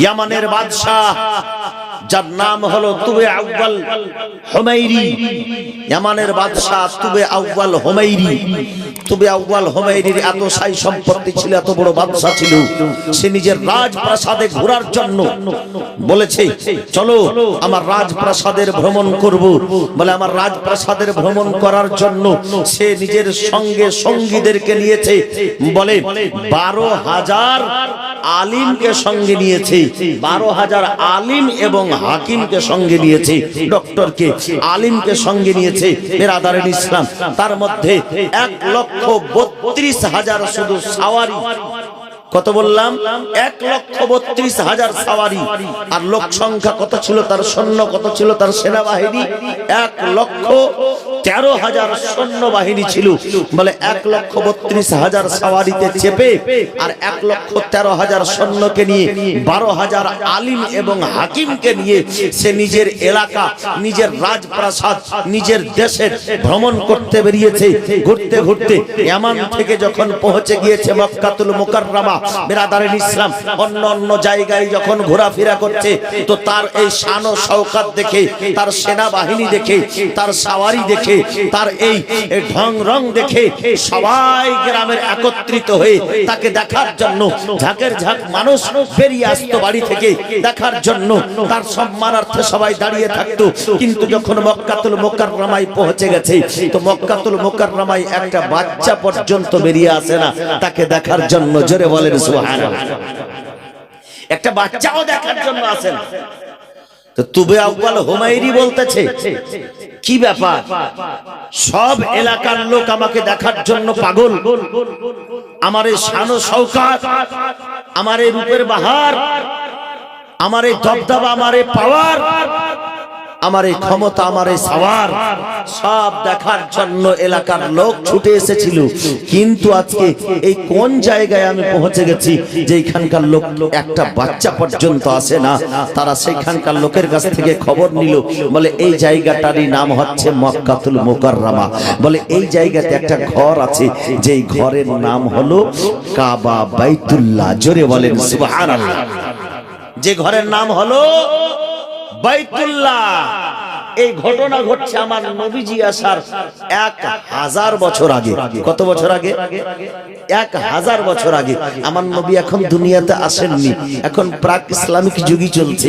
ইয়ামানের বাদশাহ। যার নাম হলো তুবে আউ্বাল হোমাইরি ইয়ামানের বাদশাহ তুবে আউ্বাল হোমাইরি তুবে আউ্বাল হোমাইরির এত সাই সম্পত্তি ছিল, এত বড় বাদশাহ ছিল। সে নিজের রাজপ্রাসাদে ঘোরার জন্য বলেছে, চলো আমার রাজপ্রাসাদের ভ্রমণ করব। বলে, আমার রাজপ্রাসাদের ভ্রমণ করার জন্য সে নিজের সঙ্গে সঙ্গীদেরকে নিয়েছে। বলে, বারো হাজার আলিমকে সঙ্গে নিয়েছে। বারো হাজার আলিম এবং হাকিমকে সঙ্গে নিয়েছে, ডক্টরকে, আলিমকে সঙ্গে নিয়েছে বেরাদারের ইসলাম। তার মধ্যে এক লক্ষ বত্রিশ হাজার শুধু সাওয়ারি। কত বললাম? এক লক্ষ বত্রিশ হাজার সাওয়ারি। আর লোক সংখ্যা কত ছিল তার সৈন্য, কত ছিল তার সেনাবাহিনী? এক লক্ষ তেরো হাজার সৈন্য বাহিনী ছিল। বলে এক লক্ষ বত্রিশ হাজার সাওয়ারিতে চেপে আর এক লক্ষ তেরো হাজার সৈন্যকে নিয়ে, বারো হাজার আলিম এবং হাকিমকে নিয়ে সে নিজের এলাকা, নিজের রাজপ্রাসাদ, নিজের দেশের ভ্রমণ করতে বেরিয়েছে। ঘুরতে ঘুরতে, এমন থেকে যখন পৌঁছে গিয়েছে মক্কাতুল মুকাররামা বেরাদারের ইসলাম অন্য অন্য জায়গায় যখন ঘোরাফেরা করছে, তো তার এই শান ও শওকাত দেখে, তার সেনাবাহিনী দেখে, তার সাওয়ারি দেখে, তার এই ঢং রং দেখে সবাই গ্রামের একত্রিত হয়ে তাকে দেখার জন্য, ঝাঁকের ঝাঁক মানুষ আসতো বাড়ি থেকে। দেখার জন্য তার সম্মানার্থে সবাই দাঁড়িয়ে থাকতো। কিন্তু যখন মক্কাতুল মোকাররমায় পৌঁছে গেছে, তো মক্কাতুল মোকাররমায় একটা বাচ্চা পর্যন্ত বেরিয়ে আসে না। তাকে দেখার জন্য জোরে বলেন সুবহানাল্লাহ। একটা বাচ্চাও দেখার জন্য আসে না তো তুবে আউ্বাল হুমায়রি বলতেছে, কি ব্যাপার? সব এলাকার লোক আমাকে দেখার জন্য পাগল। আমার শানো আমার রূপের বাহার, আমার এই আমার পাওয়ার আমার এই ক্ষমতা, আমার এই সাওয়ার সব দেখার জন্য এলাকার লোক ছুটে এসেছিল। কিন্তু আজকে এই কোন জায়গায় আমি পৌঁছে গেছি যে এখানকার লোক একটা বাচ্চা পর্যন্ত আসে না, তারা সেখানকার লোকের কাছ থেকে খবর নিল, বলে এই জায়গাটারই নাম হচ্ছে মক্কাতুল মুকাররামা। বলে এই জায়গাতে একটা ঘর আছে, যেই ঘরের নাম হলো কাবা বাইতুল্লাহ, জোরে বলেন সুবহানাল্লাহ। যে ঘরের নাম হলো বাইতুল্লাহ। এই ঘটনা ঘটছে আমার নবীজি আসার এক হাজার বছর আগে। কত বছর আগে? এক হাজার বছর আগে। আমার নবী এখন দুনিয়াতে আসেননি। এখন প্রাক ইসলামিক যুগই চলছে।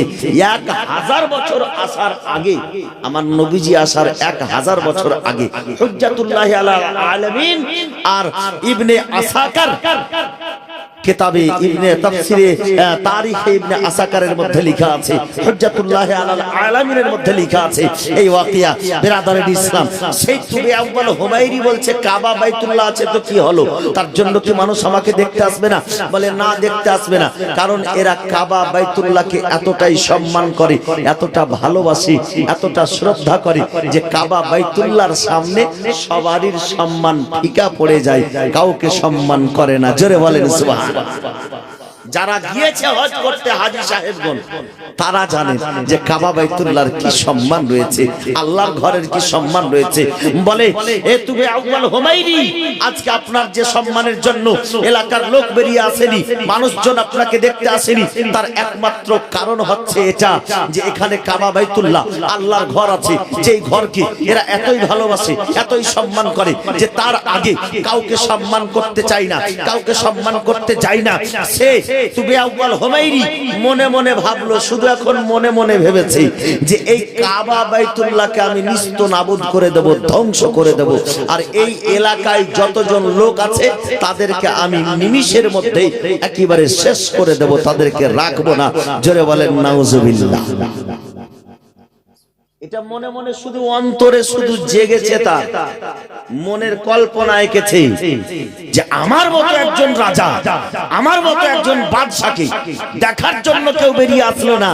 এক হাজার বছর আসার আগে, আমার নবীজি আসার এক হাজার বছর আগে। হুজ্জাতুল্লাহ আলা আলামিন আর ইবনে আসাকার কিতাবে ইবনে তাফসিরে তারিখে ইবনে আসাকারের মধ্যে লেখা আছে হুজ্জাতুল্লাহ আলাল আলামিনের মধ্যে লেখা আছে এই ওয়াকিয়া বিরাদারের ইসলাম। সেই তুবে আউয়াল হুমায়রি বলছে কাবা বাইতুল্লাহ আছে তো কি হলো? তার জন্য কি মানুষ আমাকে দেখতে আসবে না? বলে না দেখতে আসবে না। কারণ এরা কাবা বাইতুল্লাহকে এতটাই সম্মান করে এতটা ভালোবাসে এতটা শ্রদ্ধা করে যে কাবা বাইতুল্লাহর সামনে সবারই সম্মান ফিকা পড়ে যায় কাউকে সম্মান করে না। জোরে বলেন সুবহান। 不管，不管，不管。যারা গিয়েছে হজ করতে হাজি সাহেবগণ তারা জানেন যে কাবা বাইতুল্লাহর কি সম্মান রয়েছে আল্লাহর ঘরের কি সম্মান রয়েছে? বলে এ তুমি আউয়াল হুমাইরি আজকে আপনার যে সম্মানের জন্য এলাকার লোক বেরিয়ে আসেনি মানুষজন আপনাকে দেখতে আসেনি তার একমাত্র কারণ হচ্ছে এটা যে এখানে কাবা বাইতুল্লাহ আল্লাহর ঘর আছে যেই ঘরকে এরা এতই ভালোবাসে এতই সম্মান করে যে তার আগে কাউকে সম্মান করতে চায় না কাউকে সম্মান করতে চায় না সে তুবে আউয়াল হুমাইরি মনে মনে ভাবলো, শুধু এখন মনে মনে ভেবেছে যে এই কাবা বাইতুল্লাহকে আমি নিস্ত নাবুদ করে দেব, ধ্বংস করে দেব। আর এই এলাকায় যতজন লোক আছে, তাদেরকে আমি নিমিষের মধ্যে একেবারে শেষ করে দেব, তাদেরকে রাখব না। জোরে বলেন, নাউজুবিল্লাহ। এটা মনে মনে শুধু অন্তরে শুধু জেগেছে তার। মনের কল্পনা এঁকেছে যে আমার মতো একজন রাজা, আমার মতো একজন বাদশাকে দেখার জন্য কেউ বেরিয়ে আসলো না।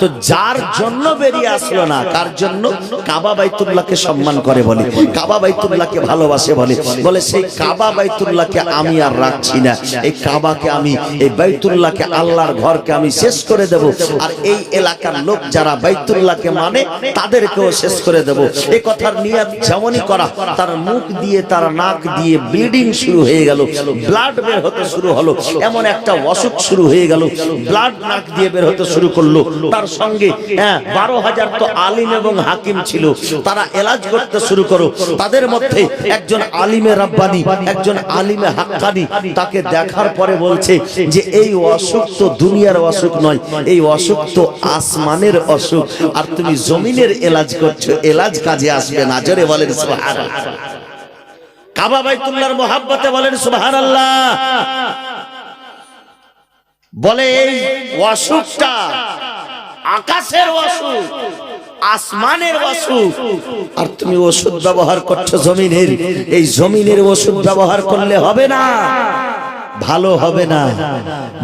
তো যার জন্য বেরিয়ে আসলো না, কার জন্য? কাবা বাইতুল্লাহকে সম্মান করে বলে, কাবা বাইতুল্লাহকে ভালোবাসে বলে। বলে, সেই কাবা বাইতুল্লাহকে আমি আর রাখছি না। এই কাবাকে আমি, এই বাইতুল্লাহকে আল্লাহর ঘরকে আমি শেষ করে দেব। আর এই এলাকার লোক যারা বাইতুল্লাহকে মানে তাদেরকেও শেষ করে দেব। এই কথার নিয়াত যেমনই করা, তার মুখ দিয়ে, তার নাক দিয়ে ব্লিডিং শুরু হয়ে গেল। ব্লাড বের হতে শুরু হলো। এমন একটা অসুখ শুরু হয়ে গেল। ব্লাড নাক দিয়ে বের হতে শুরু করল। তার সঙ্গে হ্যাঁ বারো হাজার তো আলিম এবং হাকিম ছিল। তারা এলাজ করতে শুরু করো। তাদের মধ্যে একজন আলিমে রাব্বানি, একজন আলিমে হাক্কানি তাকে দেখার পরে বলছে যে, এই অসুখ তো দুনিয়ার অসুখ নয়, এই অসুখ তো আসমানের অসুখ। আর তুমি জমিনের এলাজ করছ, এলাজ কাজে আসবে না। জোরে বলেন, সুবহানাল্লাহ। কাবা বাইতুল্লাহর মোহাব্বতে বলেন, সুবহানাল্লাহ। বলে এই অসুখটা আকাশের অসুখ আসমানের অসুখ আর তুমি ওষুধ ব্যবহার করছ জমিনের, এই জমিনের ওষুধ ব্যবহার করলে হবে না। ভালো হবে না।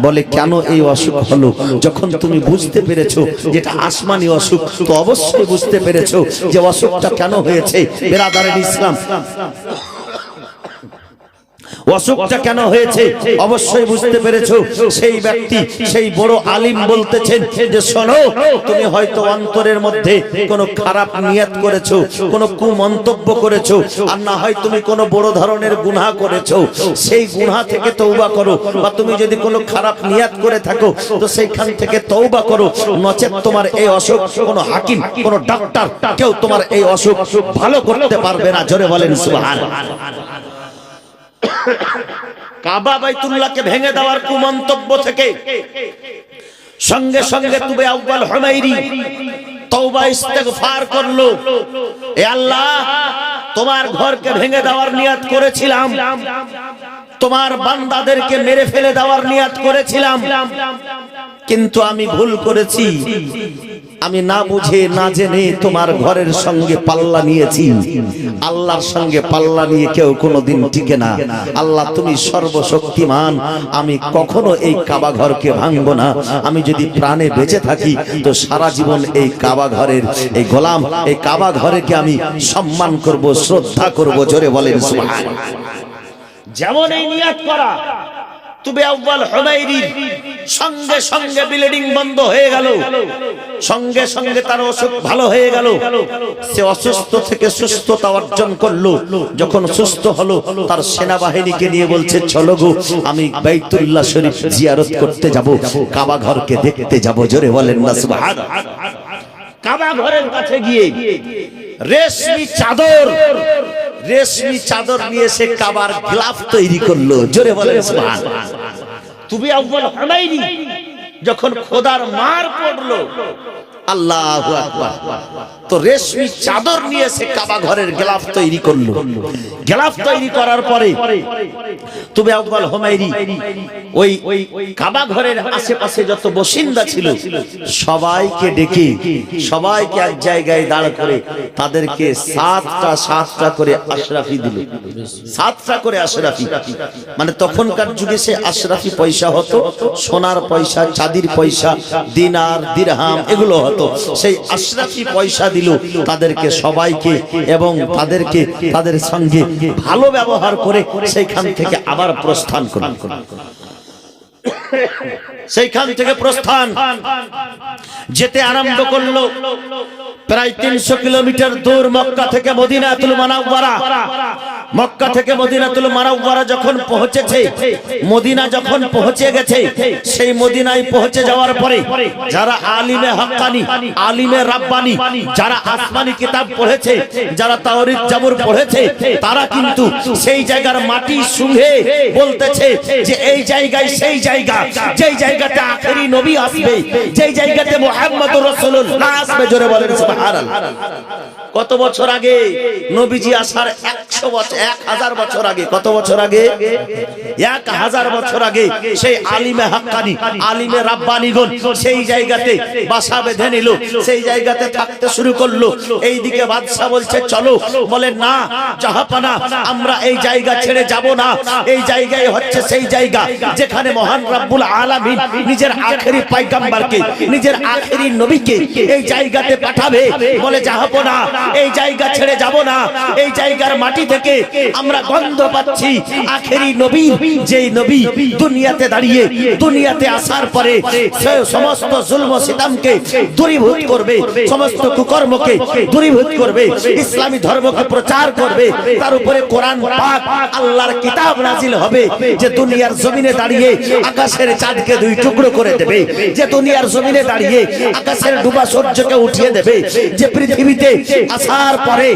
বলে, কেন এই অসুখ হলো? যখন তুমি বুঝতে পেরেছ যেটা আসমানি অসুখ, তো অবশ্যই বুঝতে পেরেছ যে অসুখটা কেন হয়েছে। বেরাদারের ইসলাম অসুখটা কেন হয়েছে? অবশ্যই বুঝতে পেরেছ, সেই ব্যক্তি, সেই বড় আলিম বলতেছেন যে, শোনো, তুমি হয়তো অন্তরের মধ্যে কোনো খারাপ নিয়ত করেছ, কোনো কুমন্তব্য করেছ, আর না হয় তুমি কোনো বড় ধরনের গুনাহ করেছ। সেই গুনাহ থেকে তৌবা করো, বা তুমি যদি কোনো খারাপ নিয়ত করে থাকো, তো সেইখান থেকে তৌবা করো। নচেত তোমার এই অসুখ, কোনো হাকিম, কোনো ডাক্তার কেউ তোমার এই অসুখ ভালো করতে পারবে না। জোরে বলেন সুবহানাল্লাহ কাবা বাইতুল্লাহকে ভেঙে দেওয়ার কুমন্তব্য থেকে সঙ্গে সঙ্গে তুবে আউ্বাল হুমাইরি তওবা ইস্তেগফার করল। এ আল্লাহ, তোমার ঘরকে ভেঙে দেওয়ার নিয়াত করেছিলাম। তোমার বান্দাদেরকে মেরে ফেলে দেওয়ার নিয়াত করেছিলাম। কিন্তু আমি ভুল করেছি। আমি না বুঝে, না জেনে তোমার ঘরের সঙ্গে পাল্লা নিয়েছি। আল্লাহর সঙ্গে পাল্লা নিয়ে কেউ কোনোদিন টিকে না। আল্লাহ, তুমি সর্বশক্তিমান। আমি কখনো এই কাবা ঘরকে ভাঙবো না। আমি যদি প্রাণে বেঁচে থাকি, তো সারা জীবন এই কাবা ঘরের, এই গোলাম, এই কাবা ঘরেকে আমি সম্মান করব, শ্রদ্ধা করব, জোরে বলেন যেমন এই নিয়াত করা, তুবে আউ্বাল হুমাইরির সঙ্গে সঙ্গে ব্লিডিং বন্ধ হয়ে গেল। সঙ্গে সঙ্গে তার অসুখ ভালো হয়ে গেল। সে অসুস্থ থেকে সুস্থতা অর্জন করল। যখন সুস্থ হলো, তার সেনাবাহিনীকে নিয়ে বলছে, চলো গো, আমি বাইতুল্লাহ শরীফ জিয়ারত করতে যাব। কাবা ঘরকে দেখতে যাব। জোরে বলেন না সুবহানাল্লাহ কাবা ঘরের কাছে গিয়ে রেশমি চাদর রেশমি চাদর নিয়ে সে কাবার গ্লাফ তৈরি করল। জোরে বলেন সুবহানাল্লাহ তুমি আব্বাল হনাইনি যখন খোদার মার পড়ল আল্লাহু তো রেশমি চাদর নিয়ে সে কাবা ঘরের গ্লাফ তৈরি করল। গ্লাফ তৈরি করার পরে তুমি আউ্বাল হুমাইরি ওই কাবা ঘরের আশেপাশে যত বসিন্দা ছিল, সবাইকে ডেকে, সবাইকে এক জায়গায় দাঁড় করে তাদেরকে সাতটা সাতটা করে আশরাফি দিল। সাতটা করে আশরাফি। মানে তখনকার যুগে সে আশরাফি পয়সা হতো, সোনার পয়সা, চাঁদির পয়সা, দিনার দিরহাম, এগুলো হতো। সেই আশরাফি পয়সা দিল তাদেরকে সবাইকে এবং তাদেরকে তাদের সঙ্গে ভালো ব্যবহার করে সেইখান থেকে আবার প্রস্থান করল। সেইখান থেকে প্রস্থান। যেতে আরম্ভ করল প্রায় তিনশো কিলোমিটার দূর মক্কা থেকে মদিনাতুল মানাওয়ারা। মক্কা থেকে মদিনাতুল মানাওয়ারা যখন পৌঁছেছে মদিনা যখন পৌঁছে গেছে সেই মদিনায় পৌঁছে যাওয়ার পরে যারা আলিমে হাক্কানি আলিমে রাব্বানি যারা আসমানি কিতাব পড়েছে যারা তাওরিত জাবুর পড়েছে তারা কিন্তু সেই জায়গার মাটি শুঙ্গে বলতেছে যে এই জায়গায় সেই জায়গা যেই জায়গাতে আখেরি নবী আসবে। যেই জায়গাতে মোহাম্মদ রাসূলুল্লাহ আসবে জোরে বলেন সুবহানাল্লাহ। কত বছর আগে? নবীজি আসার একশো বছর এক হাজার বছর আগে। কত বছর আগে? এক হাজার বছর আগে সেই আলিমে হাক্কানি, আলিমে রাব্বানিগণ সেই জায়গাতে বাসা বেঁধে নিল, সেই জায়গাতে থাকতে শুরু করল। এইদিকে বাদশাহ বলছে, চলো। বলে, না জাহাপানা আমরা এই জায়গা ছেড়ে যাব না। এই জায়গায় হচ্ছে সেই জায়গা যেখানে মহান রাব্বুল আলামিন নিজের আখেরি পাইগাম্বারকে নিজের আখেরি নবীকে এই জায়গাতে পাঠাবে। বলে জাহাপনা এই জায়গা ছেড়ে যাব না। এই জায়গার মাটি থেকে আমরা গন্ধ পাচ্ছি। আখেরি নবী, যেই নবী দুনিয়াতে দাঁড়িয়ে দুনিয়াতে আসার পরে সমস্ত জুলম সিতামকে দূরীভূত করবে, সমস্ত কুকর্মকে দূরীভূত করবে, ইসলামী ধর্মকে প্রচার করবে। তার উপরে কোরআন পাক, আল্লাহর কিতাব নাজিল হবে, যে দুনিয়ার জমিনে দাঁড়িয়ে আকাশের চাঁদকে দুই টুকরো করে দেবে, যে দুনিয়ার জমিনে দাঁড়িয়ে আকাশের ডুবা সূর্যকে উঠিয়ে দেবে, যে পৃথিবীতে আসার পরে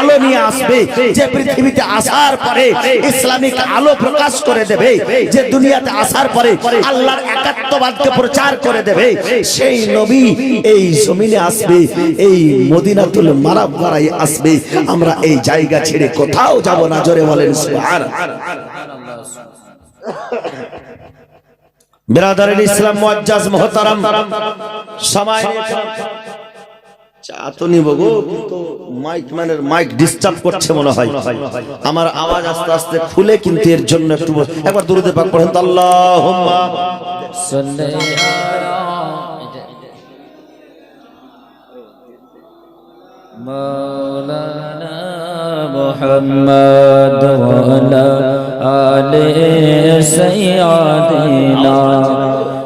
আলো নিয়ে আসবে, যে পৃথিবীতে আসার পরে ইসলামিক আলো প্রকাশ করে দেবে, যে দুনিয়াতে আসার পরে আল্লাহর একাত্মবাদকে প্রচার করে দেবে, সেই নবী এই জমিনে আসবে, এই মদিনাতুল মারাব মারাই আসবে। আমরা এই জায়গা ছেড়ে কোথাও যাব না, জোরে বলেন বিরাদারের ইসলাম মুআজ্জাজ মুহতারাম, সময়। চাতনি বগো কিন্তু মাইক ম্যানের মাইক ডিস্টার্ব করছে মনে হয় আমার আওয়াজ আস্তে আস্তে খুলে কিন্তু এর জন্য একটু বস- একবার দূরতে পাক পড়েন তো আল্লাহুম্মা صلي على مولانا محمد وعلى آل سيدنا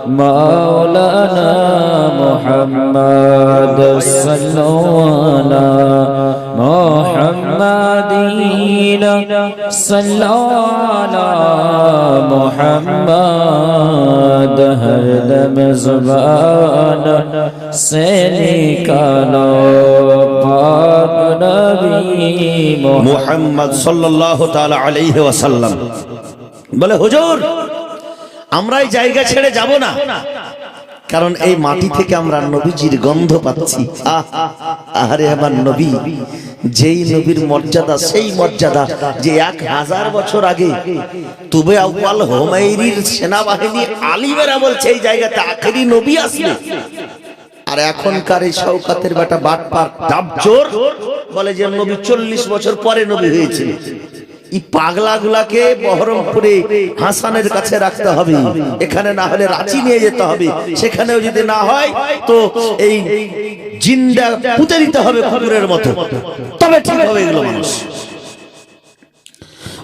مولانا محمد صلوا على محمد صلوا على محمد. هدم زبانا سيدي كان نبي محمد. صلى الله تعالى عليه وسلم. بلے حضور! আমরা এই জায়গা ছেড়ে যাব না। কারণ এই মাটি থেকে আমরা নবীজির গন্ধ পাচ্ছি। আহ, আহারে আমার নবী যেই নবীর মর্যাদা সেই মর্যাদা যে এক হাজার বছর আগে তুবে আউয়াল হোমাইরির সেনাবাহিনী আলিমেরা বলছে এই জায়গাতে আখেরি নবী আসবে। আর এখনকার এই শওকাতের বেটা বাটপার ডাবজোর বলে যে নবী চল্লিশ বছর পরে নবী হয়েছে। এই পাগলা বহরমপুরে হাসানের কাছে রাখতে হবে। এখানে না হলে রাঁচি নিয়ে যেতে হবে। সেখানেও যদি না হয়, তো এই জিন্দা পুঁতে দিতে হবে কুকুরের মতো। তবে ঠিক হবে এগুলো মানুষ।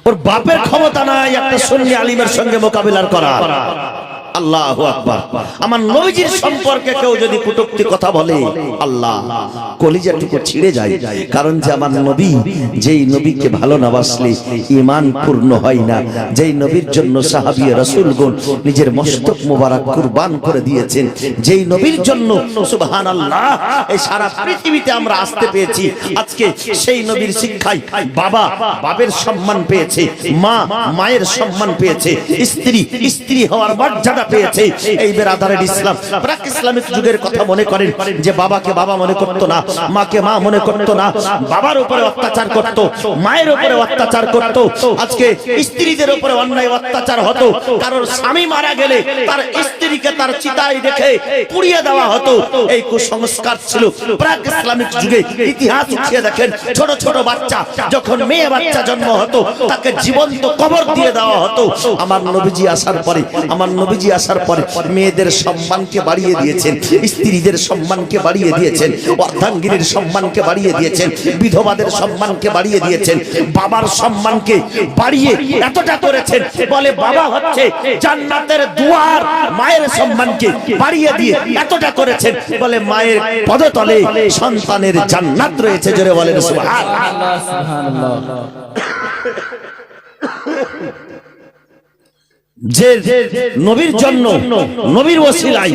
ওর বাপের ক্ষমতা নাই একটা সন্নি আলিমের সঙ্গে মোকাবিলার করা আল্লাহ আকবার। আমার নবীজির সম্পর্কে কেউ যদি কুটুক্তি কথা বলে আল্লাহ কলিজাটুকু ছিঁড়ে যায়। কারণ যে আমার নবী যেই নবীকে ভালো না বাসলে ইমান পূর্ণ হয় না। যেই নবীর জন্য সাহাবী রাসূলগণ নিজের মস্তক মোবারক কুরবান করে দিয়েছেন। যেই নবীর জন্য সুবহানাল্লাহ এই সারা পৃথিবীতে আমরা আসতে পেয়েছি। আজকে সেই নবীর শিক্ষায় বাবা বাবের সম্মান পেয়েছে মা মায়ের সম্মান পেয়েছে স্ত্রী স্ত্রী হওয়ার মর্যাদা পেয়েছে এই বেরাদারের ইসলাম। প্রাক ইসলামিক যুগের কথা মনে করেন যে বাবাকে বাবা মনে করতো না, মাকে মা মনে করতো না, বাবার উপরে অত্যাচার করত, মায়ের উপরে অত্যাচার করত। আজকে স্ত্রীদের উপরে অন্যায় অত্যাচার হতো স্বামী মারা গেলে তার স্ত্রীকে তার চিতায় পুড়িয়ে দেওয়া হতো। এই কুসংস্কার ছিল। প্রাক ইসলামিক যুগে ইতিহাস উঠিয়ে দেখেন, ছোট ছোট বাচ্চা, যখন মেয়ে বাচ্চা জন্ম হতো, তাকে জীবন্ত কবর দিয়ে দেওয়া হতো। আমার নবীজি আসার পরে, আমার নবীজি আসার পরে মেয়েদের সম্মানকে বাড়িয়ে দিয়েছেন, স্ত্রীদের সম্মানকে বাড়িয়ে দিয়েছেন, অর্ধাঙ্গিনীর সম্মানকে বাড়িয়ে দিয়েছেন, বিধবাদের সম্মানকে বাড়িয়ে দিয়েছেন, বাবার সম্মানকে বাড়িয়ে এতটা করেছেন, বলে বাবা হচ্ছে জান্নাতের দুয়ার, মায়ের সম্মানকে বাড়িয়ে দিয়ে এতটা করেছেন, বলে মায়ের পদতলে সন্তানের জান্নাত রয়েছে, জোরে বলেন সুবহানাল্লাহ। সুবহানাল্লাহ সুবহানাল্লাহ যে নবীর জন্য নবীর ওসিলাই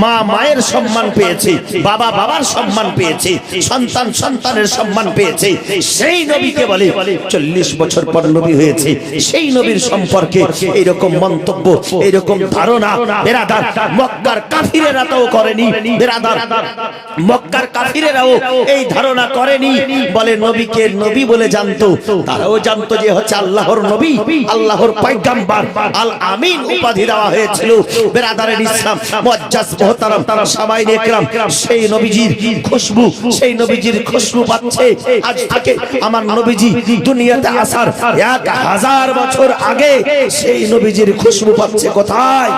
মা মায়ের সম্মান পেয়েছে, বাবা বাবার সম্মান পেয়েছে, সন্তান সন্তানের সম্মান পেয়েছে। সেই নবীকে বলে, চল্লিশ বছর পর নবী হয়েছে। সেই নবীর সম্পর্কে এইরকম মন্তব্য, এইরকম ধারণা বেরাদার মক্কার কাফিরেরা তাও করেনি, বেরাদার মক্কার কাফিরেরাও এই ধারণা করেনি। বলে নবীকে নবী বলে জানতো, তারাও জানতো যে হচ্ছে আল্লাহর নবী, আল্লাহর পয়গাম্বার, আল আমিন উপাধি দেওয়া হয়েছিল। বেরাদারের ইসলাম মুআজ্জাজ মুহতারাম তারা সবাই একরাম সেই নবীজির খুশবু সেই নবীজির খুশবু পাচ্ছে আজ থেকে আমার নবীজি দুনিয়াতে আসার এক হাজার বছর আগে সেই নবীজির খুশবু পাচ্ছে কোথায়?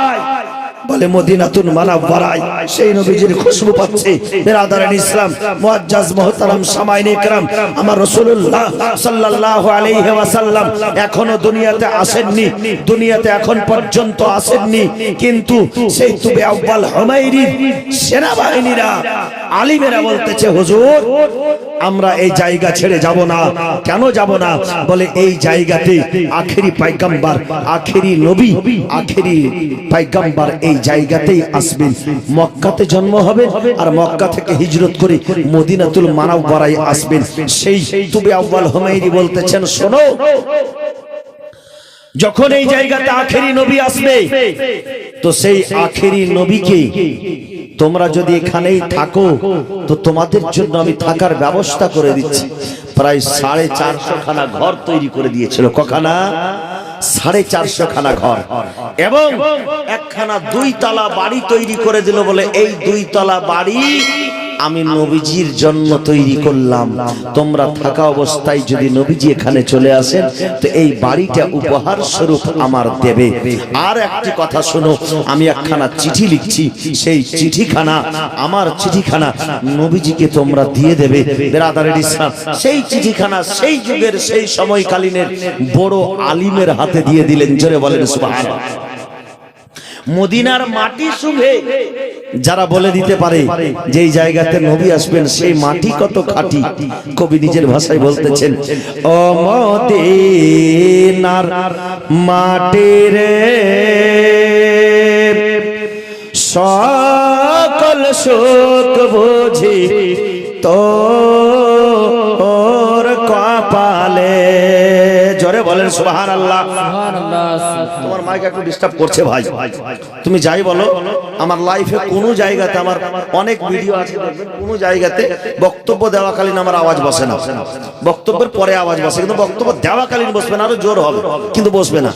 বলে মদিনাতুন মানা বাড়াই সেই নবীজির খুশবু পাচ্ছে। বেরাদারান ইসলাম মুআজ্জাজ মুহতারাম সামাইন ইকরাম আমার রাসূলুল্লাহ সাল্লাল্লাহু আলাইহি ওয়াসাল্লাম এখনও দুনিয়াতে আসেননি, দুনিয়াতে এখন পর্যন্ত আসেননি। কিন্তু সেই তুবে আউয়াল হুমায়রি সেনাবাহিনীরা, আলিমেরা বলতেছে, হুজুর আমরা এই জায়গা ছেড়ে যাব না। কেন যাব না? বলে এই জায়গাতে আখেরি পাইগাম্বার, আখেরি নবী, আখেরি পাইগাম্বার এই জায়গাতেই আসবেন। মক্কাতে জন্ম হবে আর মক্কা থেকে হিজরত করে মদিনাতুল মানব বাড়াই আসবেন। সেই তুবে আউ্বাল হুমায়রি বলতেছেন, শোনো, যখন এই জায়গাতে আখেরি নবী আসবে, তো সেই আখেরি নবীকে তোমরা যদি এখানেই থাকো, তো তোমাদের জন্য আমি থাকার ব্যবস্থা করে দিচ্ছি। প্রায় সাড়ে চারশো খানা ঘর তৈরি করে দিয়েছিল। কখানা? সাড়ে চারশো খানা ঘর। এবং একখানা দুই তলা বাড়ি তৈরি করে দিল বলে এই দুই তলা বাড়ি আমি নবীজির জন্য তৈরি করলাম। তোমরা থাকা অবস্থায় যদি নবীজি এখানে চলে আসেন তো এই বাড়িটা উপহার স্বরূপ আমার দেবে। আর একটি কথা শোনো আমি একখানা চিঠি লিখছি। সেই চিঠিখানা আমার চিঠিখানা নবীজিকে তোমরা দিয়ে দেবে। বেরাদারের ইসলাম সেই চিঠিখানা সেই যুগের সেই সময়কালীনের বড় আলিমের হাতে দিয়ে দিলেন জোরে বলেন। সুবহানাল্লাহ। মদিনার মাটি শুভে। যারা বলে দিতে পারে যে জায়গাতে নবী আসবেন, সেই মাটি কত খাঁটি? কবি নিজের ভাষায় বলতেছেন, ও মদিনার মাটি রে, সকল শোক বুঝি তো ওর কপালে। বলেন সুবহান আল্লাহ তোমার মাইক একটু ডিস্টার্ব করছে ভাই। তুমি যাই বলো। আমার লাইফে কোনো জায়গাতে আমার অনেক ভিডিও আছে কোনো জায়গাতে বক্তব্য দেওয়াকালীন আমার আওয়াজ বসে না। বক্তব্যের পরে আওয়াজ বসে, কিন্তু বক্তব্য দেওয়াকালীন বসবে না, আরও জোর হবে, কিন্তু বসবে না।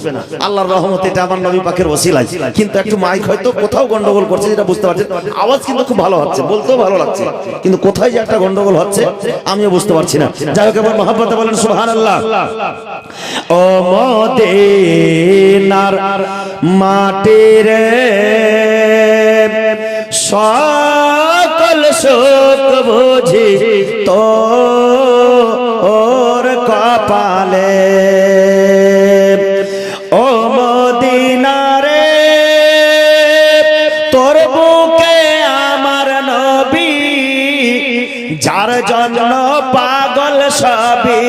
আল্লাহর রহমত এটা আমার নবী পাকের ওসিলাই কিন্তু একটু মাইক হয়তো কোথাও গন্ডগোল করছে, যেটা বুঝতে পারছেন, আওয়াজ কিন্তু খুব ভালো হচ্ছে, বলতেও ভালো লাগছে। কিন্তু কোথায় যে একটা গন্ডগোল হচ্ছে, আমিও বুঝতে পারছি না। যাই হোক, এবার মহাব্বতে বলেন, সুবহানাল্লাহ। ও মদিনার মাটির সকল শোক বুঝি তো ওর কপালে। ও মদিনারে, তোর বুকে আমার নবী, যার জন্য পাগল সবই,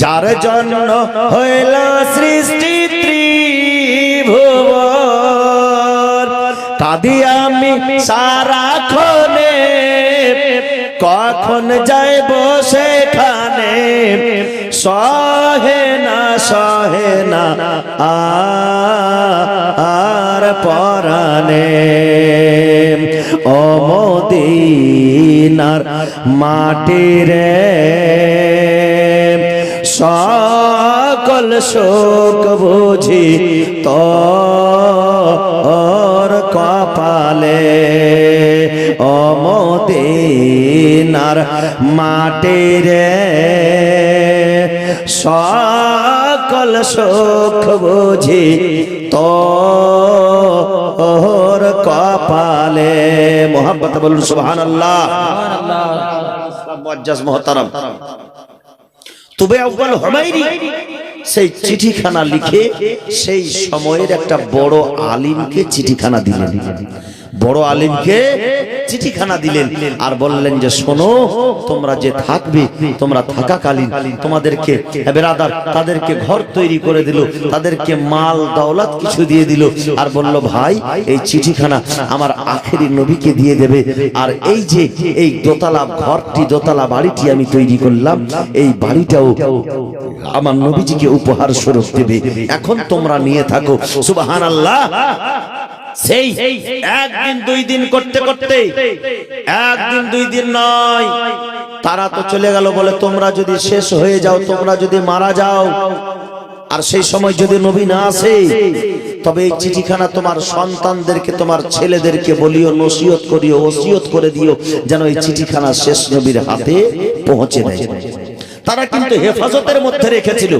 যার জন্য হইল সৃষ্টি কাঁদি আমি সারাক্ষণে কখন যাইব সেখানে? সহে না সহে না আর পরানে অমদিনার মাটির। সকল শোক বুঝি তোর কপালে। অমদিনার মাটির সকল শোক বুঝি তোর কপালে। মোহাম্মত বলুন সুবহান আল্লাহ মুআজ্জাজ মুহতারাম। তুবে আউয়াল হুমায়রি। সেই চিঠিখানা লিখে সেই সময়ের একটা বড় আলিমকে চিঠিখানা দিলেন। বড় আলিমকে চিঠিখানা দিলেন আর বললেন যে, শোনো, তোমরা যে থাকবে, তোমরা থাকাকালীন তোমাদেরকে বেরাদার, তাদেরকে ঘর তৈরি করে দিল, তাদেরকে মাল, দৌলত কিছু দিয়ে দিল। আর বলল, ভাই, এই চিঠিখানা আমার আখেরি নবীকে দিয়ে দেবে। আর এই যে, এই দোতলা ঘরটি, দোতলা বাড়িটি আমি তৈরি করলাম, এই বাড়িটাও আমার নবীজিকে উপহার স্বরূপ দেবে। এখন তোমরা নিয়ে থাকো। সুবাহান আল্লাহ সেই একদিন দুই দিন করতে করতে, একদিন দুই দিন নয়, তারা তো চলে গেল বলে তোমরা যদি শেষ হয়ে যাও, তোমরা যদি মারা যাও, আর সেই সময় যদি নবী না আসে, তবে এই চিঠিখানা তোমার সন্তানদেরকে, তোমার ছেলেদেরকে বলিও, নসিহত করিও ওসিয়ত করে দিও, যেন এই চিঠিখানা শেষ নবীর হাতে পৌঁছে দেয়। তারা কিন্তু হেফাজতের মধ্যে রেখেছিল।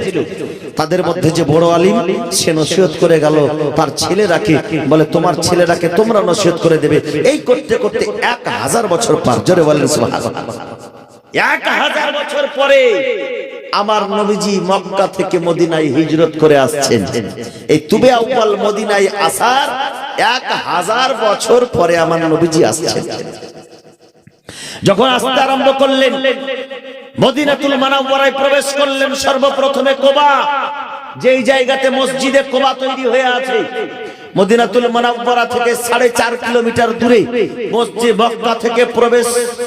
তাদের মধ্যে যে বড় আলিম, সে নসিহত করে গেল। তার ছেলেরাকে বলে, তোমার ছেলেরাকে তোমরা নসিহত করে দেবে। এই করতে করতে এক হাজার বছর পার। জোরে বলেন এক হাজার বছর পরে আমার নবীজি মক্কা থেকে মদিনায় হিজরত করে আসছেন। এই তুবে আউয়াল মদিনায় আসার এক হাজার বছর পরে আমার নবীজি আসছেন। যখন আসতে আরম্ভ করলেন মদিনাতুল মানাওয়ারায় প্রবেশ করলেন সর্বপ্রথমে কোবা যেই জায়গাতে মসজিদে কোবা তৈরি হয়ে আছে। মদিনাতুল থেকে সাড়ে চার কিলোমিটার দূরে মসজিদ থেকে প্রবেশ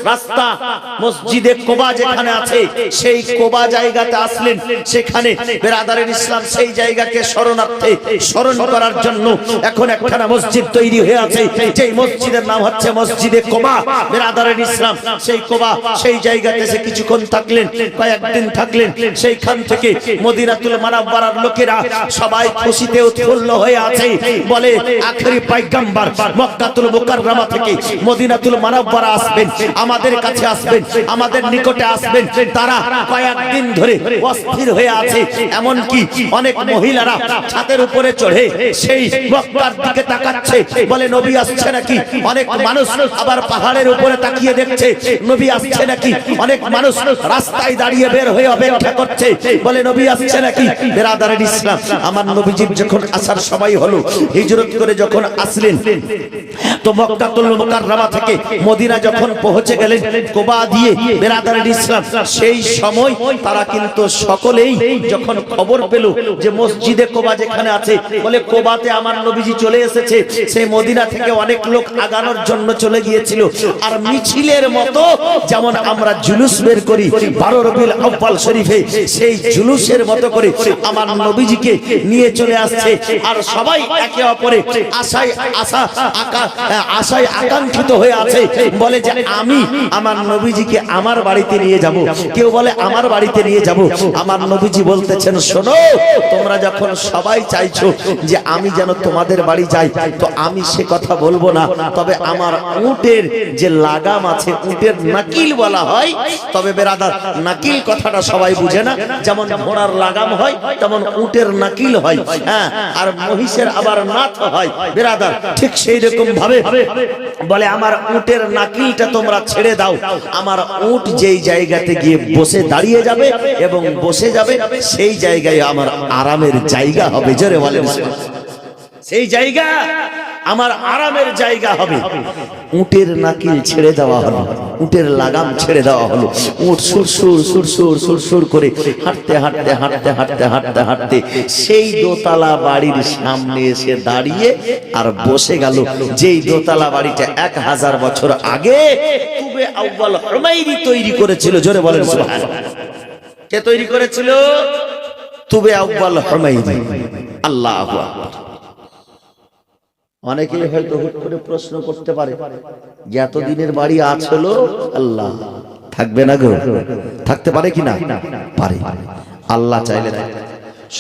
রাস্তা, মসজিদে কোবা যেখানে আছে, সেই কোবা জায়গাতে আসলেন। সেখানে বেরাদারের ইসলাম সেই জায়গাকে স্মরণ করার জন্য এখন একখানা মসজিদ তৈরি হয়ে আছে। যেই মসজিদের নাম হচ্ছে মসজিদে কোবা। বেরাদারের ইসলাম সেই কোবা, সেই জায়গাতে সে কিছুক্ষণ থাকলেন, কয়েকদিন থাকলেন। সেইখান থেকে মদিনাতুল মানাব্বারার লোকেরা সবাই খুশিতে উৎফুল্ল হয়ে আছে। বলে, আখেরি পাইগাম্বার মক্কাতুল মুকাররমা থেকে মদিনাতুল মানাব্বারা আসবেন, আমাদের কাছে আসবেন, আমাদের নিকটে আসবেন। তারা কয়েকদিন ধরে অস্থির হয়ে আছে। এমন কি অনেক মহিলারা ছাদের উপরে চড়ে সেই মক্কার দিকে তাকাচ্ছে। বলে, নবী আসছে নাকি? অনেক মানুষ আবার পাহাড়ের উপরে তাকিয়ে দেখছে, নবী আসছে নাকি? অনেক মানুষ রাস্তায় দাঁড়িয়ে বের হয়ে অপেক্ষা করছে। বলে, নবী আসছে নাকি? বেরাদারের ইসলাম, আমার নবীজির যখন আসার সময় হলো হিজরত করে যখন আসলেন, তো মক্কাতুল মুকাররমা থেকে মদিনা যখন পৌঁছে গেলেন, কোবা দিয়ে বেরাদারের ইসলাম, সেই সময় তারা কিন্তু সকলেই যখন খবর পেল যে মসজিদে কোবা যেখানে আছে, বলে কোবাতে আমার নবীজি চলে এসেছে। সেই মদিনা থেকে অনেক লোক আগানোর জন্য চলে গিয়েছিল। আর মিছিলের মতো যেমন আমরা জুলুস বের করি বারো রবিউল আব্বাল শরীফে, সেই জুলুসের মতো করে আমার নবীজিকে নিয়ে চলে আসছে। আর সবাই একে অপরে আশায় আশা আশায় আকাঙ্ক্ষিত হয়ে আছে। বলে যে আমি আমার নবীজিকে আমার বাড়িতে নিয়ে যাব। কেউ বলে আমার বাড়িতে নিয়ে যাব। আমার নবীজি বলতেছেন, শোনো, তোমরা যখন সবাই চাইছো যে আমি যেন তোমাদের বাড়ি যাই, তো আমি সে কথা বলব না। তবে আমার উটের যে লাগাম আছে, উটের নাকিল বলা হয়। তবে বেরাদার, নাকিল কথাটা সবাই বুঝে না। যেমন ঘোড়ার লাগাম হয়, তেমন উটের নাকিল হয়। হ্যাঁ আর মহিষের আবার নাথ হয়, বেরাদার। ঠিক সেই রকম ভাবে বলে, আমার উটের নাকিলটা তোমরা ছেড়ে দাও। আমার উট যেই জায়গাতে গিয়ে বসে দাঁড়িয়ে যাবে এবং বসে যাবে, সেই জায়গায় আমার আরামের জায়গা হবে। জোরে বলে সেই জায়গা আমার আরামের জায়গা হবে। উটের নাকিল ছেড়ে দেওয়া হলো, উটের লাগাম ছেড়ে দেওয়া হলো। উট সুর সুর সুর সুর সুর সুর করে হাঁটতে হাঁটতে হাঁটতে হাঁটতে হাঁটতে হাঁটতে সেই দোতলা বাড়ির সামনে এসে দাঁড়িয়ে আর বসে গেল। যেই দোতলা বাড়িটা এক হাজার বছর আগে তুবে আউ্বাল হুমায়রি তৈরি করেছিল। জোরে বলেন। কে তৈরি করেছিল? তুবে আউ্বাল হুমায়রি। আল্লাহু আকবার। অনেকেই হয়তো হুট করে প্রশ্ন করতে পারে যে এতদিনের বাড়ি আজ আল্লাহ। থাকবে না গো? থাকতে পারে কি না? পারে আল্লাহ চাইলে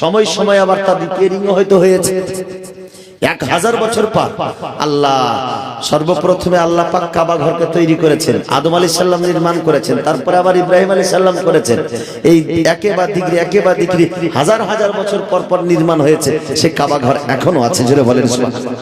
সময় সময় আবার তার রিপেয়ারিং হয়তো হয়েছে। এক হাজার বছর পর আল্লাহ সর্বপ্রথমে আল্লাহ পাক কাবা ঘরকে তৈরি করেছেন। আদম আলী সাল্লাম নির্মাণ করেছেন। তারপরে আবার ইব্রাহিম আলী সাল্লাম করেছেন। এই একে বা দিগ্রি একে বা দিগ্রি হাজার হাজার বছর পর পর নির্মাণ হয়েছে। সে কাবা ঘর এখনও আছে জুড়ে বলেন সুবহানাল্লাহ।